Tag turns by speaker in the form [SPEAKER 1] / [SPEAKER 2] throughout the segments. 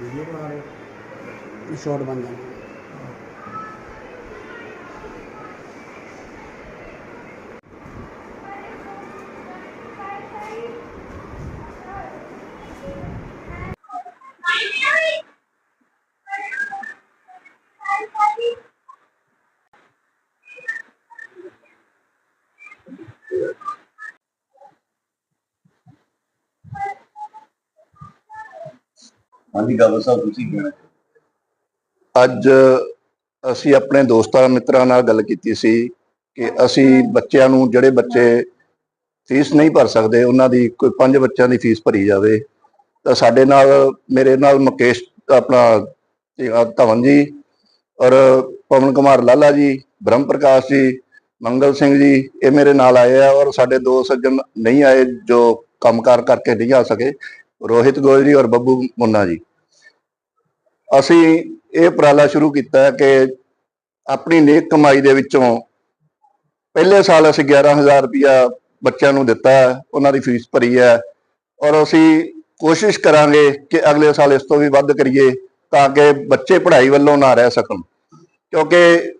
[SPEAKER 1] Video ਬਣਾ ਰਹੇ ਹੋ?
[SPEAKER 2] ਸ਼ਾਰਟ ਬਣ ਜਾਂਦੇ
[SPEAKER 3] ਹਾਂਜੀ, ਗੱਲ ਸਾਹਿਬ ਤੁਸੀਂ ਕਹਿਣਾ
[SPEAKER 4] ਅੱਜ ਅਸੀਂ ਆਪਣੇ ਦੋਸਤਾਂ, ਮਿੱਤਰਾਂ ਨਾਲ ਗੱਲ ਕੀਤੀ ਸੀ ਕਿ ਅਸੀਂ ਬੱਚਿਆਂ ਨੂੰ, ਜਿਹੜੇ ਬੱਚੇ ਫੀਸ ਨਹੀਂ ਭਰ ਸਕਦੇ, ਉਹਨਾਂ ਦੀ ਕੋਈ ਪੰਜ ਬੱਚਿਆਂ ਦੀ ਫੀਸ ਭਰੀ ਜਾਵੇ। ਤਾਂ ਸਾਡੇ ਨਾਲ, ਮੇਰੇ ਨਾਲ ਮੁਕੇਸ਼, ਆਪਣਾ ਧਵਨ ਜੀ ਔਰ ਪਵਨ ਕੁਮਾਰ ਲਾਲਾ ਜੀ, ਬ੍ਰਹਮ ਪ੍ਰਕਾਸ਼ ਜੀ, ਮੰਗਲ ਸਿੰਘ ਜੀ, ਇਹ ਮੇਰੇ ਨਾਲ ਆਏ ਆ ਔਰ ਸਾਡੇ ਦੋ ਸੱਜਣ ਨਹੀਂ ਆਏ ਜੋ ਕੰਮਕਾਰ ਕਰਕੇ ਨਹੀਂ ਆ ਸਕੇ। ਰੋਹਿਤ ਗੋਇਲ ਔਰ ਬੱਬੂ ਮੁੰਨਾ ਜੀ। ਅਸੀਂ ਇਹ ਉਪਰਾਲਾ ਸ਼ੁਰੂ ਕੀਤਾ ਕਿ ਆਪਣੀ ਨੇਕ ਕਮਾਈ ਦੇ ਵਿੱਚੋਂ ਪਹਿਲੇ ਸਾਲ ਅਸੀਂ 11000 ਰੁਪਇਆ ਬੱਚਿਆਂ ਨੂੰ ਦਿੱਤਾ ਹੈ ਉਹਨਾਂ ਦੀ ਫੀਸ ਭਰੀ ਹੈ ਔਰ ਅਸੀਂ ਕੋਸ਼ਿਸ਼ ਕਰਾਂਗੇ ਕਿ ਅਗਲੇ ਸਾਲ ਇਸ ਤੋਂ ਵੀ ਵੱਧ ਕਰੀਏ ਤਾਂ ਕਿ ਬੱਚੇ ਪੜ੍ਹਾਈ ਵੱਲੋਂ ਨਾ ਰਹਿ ਸਕਣ। ਕਿਉਂਕਿ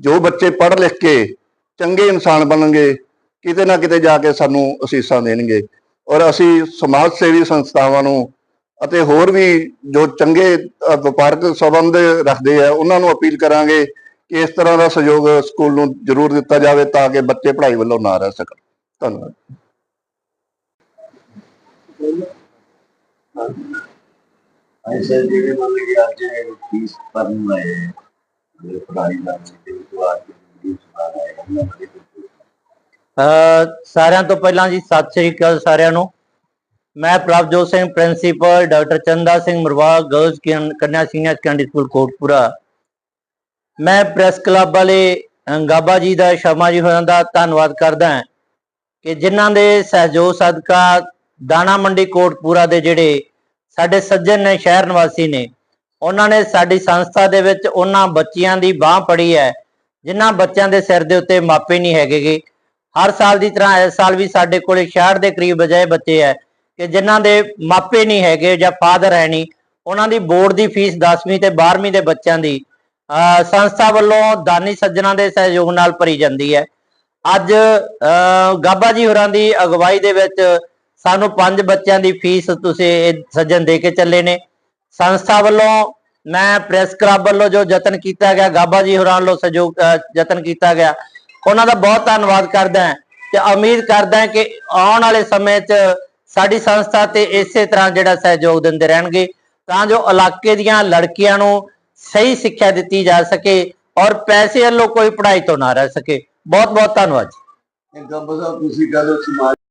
[SPEAKER 4] ਜੋ ਬੱਚੇ ਪੜ੍ਹ ਲਿਖ ਕੇ ਚੰਗੇ ਇਨਸਾਨ ਬਣਨਗੇ, ਕਿਤੇ ਨਾ ਕਿਤੇ ਜਾ ਕੇ ਸਾਨੂੰ ਅਸੀਸਾਂ ਦੇਣਗੇ। ਔਰ ਅਸੀਂ ਸਮਾਜ ਸੇਵੀ ਸੰਸਥਾਵਾਂ ਨੂੰ ਅਤੇ ਹੋਰ ਵੀ ਜੋ ਚੰਗੇ ਵਪਾਰਕ ਸੰਬੰਧ ਰੱਖਦੇ ਆ, ਉਹਨਾਂ ਨੂੰ ਅਪੀਲ ਕਰਾਂਗੇ ਕਿ ਇਸ ਤਰ੍ਹਾਂ ਦਾ ਸਹਿਯੋਗ ਸਕੂਲ ਨੂੰ ਜ਼ਰੂਰ ਦਿੱਤਾ ਜਾਵੇ ਤਾਂ ਕਿ ਬੱਚੇ ਪੜ੍ਹਾਈ ਵੱਲੋਂ ਨਾ ਰਹਿ ਸਕਣ। ਧੰਨਵਾਦ।
[SPEAKER 3] ਹਾਂਜੀ ਸਰ ਜਿਹੜੇ ਮੰਨ ਲਓ ਅੱਜ ਫੀਸ ਭਰਨ ਆਏ ਜਿਹੜੇ ਦਾ ਦੇ ਵਿੱਚ ਆ ਕੇ ਵੀਡੀਓ ਉਹਨਾਂ ਬਾਰੇ
[SPEAKER 5] ਸਾਰਿਆਂ ਤੋਂ ਪਹਿਲਾਂ ਜੀ ਸਤਿ ਸ੍ਰੀ ਅਕਾਲ ਸਾਰਿਆਂ ਨੂੰ। ਮੈਂ Prabhjot Singh principal doctor Chanda Singh Marwa girls ਕੰਨਿਆ ਸੀਨੀਅਰ ਸੈਕੰਡਰੀ ਸਕੂਲ ਕੋਟਪੁਰਾ। ਮੈਂ ਪ੍ਰੈਸ ਕਲੱਬ ਵਾਲੇ ਗਾਬਾ ਜੀ ਦਾ, ਸ਼ਰਮਾ ਜੀ ਹੋਰਾਂ ਦਾ ਧੰਨਵਾਦ ਕਰਦਾ ਹਾਂ ਕਿ ਜਿਨ੍ਹਾਂ ਦੇ ਸਹਿਯੋਗ ਸਦਕਾ ਦਾਣਾ ਮੰਡੀ ਕੋਟਪੁਰਾ ਦੇ ਜਿਹੜੇ ਸਾਡੇ ਸੱਜਣ ਨੇ, ਸ਼ਹਿਰ ਨਿਵਾਸੀ ਨੇ, ਉਹਨਾਂ ਨੇ ਸਾਡੀ ਸੰਸਥਾ ਦੇ ਵਿੱਚ ਉਹਨਾਂ ਬੱਚਿਆਂ ਦੀ ਬਾਹ ਪੜੀ ਹੈ, ਜਿਨ੍ਹਾਂ ਬੱਚਿਆਂ ਦੇ ਸਿਰ ਦੇ ਉੱਤੇ ਮਾਪੇ ਨਹੀਂ ਹੈਗੇਗੇ ਹਰ ਸਾਲ ਦੀ ਤਰ੍ਹਾਂ ਇਸ ਸਾਲ ਵੀ ਸਾਡੇ ਕੋਲੇ 66 ਦੇ ਕਰੀਬ ਅਜਿਹੇ ਬੱਚੇ ਹੈ ਕਿ ਜਿਨ੍ਹਾਂ ਦੇ ਮਾਪੇ ਨਹੀਂ ਹੈਗੇ ਜਾਂ ਫਾਦਰ ਹੈ ਨਹੀਂ, ਉਹਨਾਂ ਦੀ ਬੋਰਡ ਦੀ ਫੀਸ 10ਵੀਂ ਤੇ 12ਵੀਂ ਦੇ ਬੱਚਿਆਂ ਦੀ, ਅਹ, ਸੰਸਥਾ ਵੱਲੋਂ ਦਾਨੀ ਸੱਜਣਾ ਦੇ ਸਹਿਯੋਗ ਨਾਲ ਭਰੀ ਜਾਂਦੀ ਹੈ। ਅੱਜ, ਅਹ, ਗਾਬਾ ਜੀ ਹੋਰਾਂ ਦੀ ਅਗਵਾਈ ਦੇ ਵਿੱਚ ਸਾਨੂੰ ਪੰਜ ਬੱਚਿਆਂ ਦੀ ਫੀਸ ਤੁਸੀਂ ਇਹ ਸੱਜਣ ਦੇ ਕੇ ਚੱਲੇ ਨੇ। ਸੰਸਥਾ ਵੱਲੋਂ ਮੈਂ ਪ੍ਰੈਸ ਕਲੱਬ ਵੱਲੋਂ ਜੋ ਯਤਨ ਕੀਤਾ ਗਿਆ, ਗਾਬਾ ਜੀ ਹੋਰਾਂ ਵੱਲੋਂ ਸਹਿਯੋਗ, ਅਹ, ਯਤਨ ਕੀਤਾ ਗਿਆ ਉਹਨਾਂ ਦਾ ਬਹੁਤ ਧੰਨਵਾਦ ਕਰਦਾ ਹਾਂ ਤੇ ਉਮੀਦ ਕਰਦਾ ਹਾਂ ਕਿ ਆਉਣ ਵਾਲੇ ਸਮੇਂ 'ਚ ਸਾਡੀ ਸੰਸਥਾ ਤੇ ਇਸੇ ਤਰ੍ਹਾਂ ਜਿਹੜਾ ਸਹਿਯੋਗ ਦਿੰਦੇ ਰਹਿਣਗੇ, ਤਾਂ ਜੋ ਇਲਾਕੇ ਦੀਆਂ ਲੜਕੀਆਂ ਨੂੰ ਸਹੀ ਸਿੱਖਿਆ ਦਿੱਤੀ ਜਾ ਸਕੇ ਔਰ ਪੈਸੇ ਵੱਲੋਂ ਕੋਈ ਪੜ੍ਹਾਈ ਤੋਂ ਨਾ ਰਹਿ ਸਕੇ। ਬਹੁਤ ਬਹੁਤ ਧੰਨਵਾਦ ਜੀ।
[SPEAKER 3] ਇਹ ਤੁਸੀਂ ਕਹੋ ਸਮਾਜ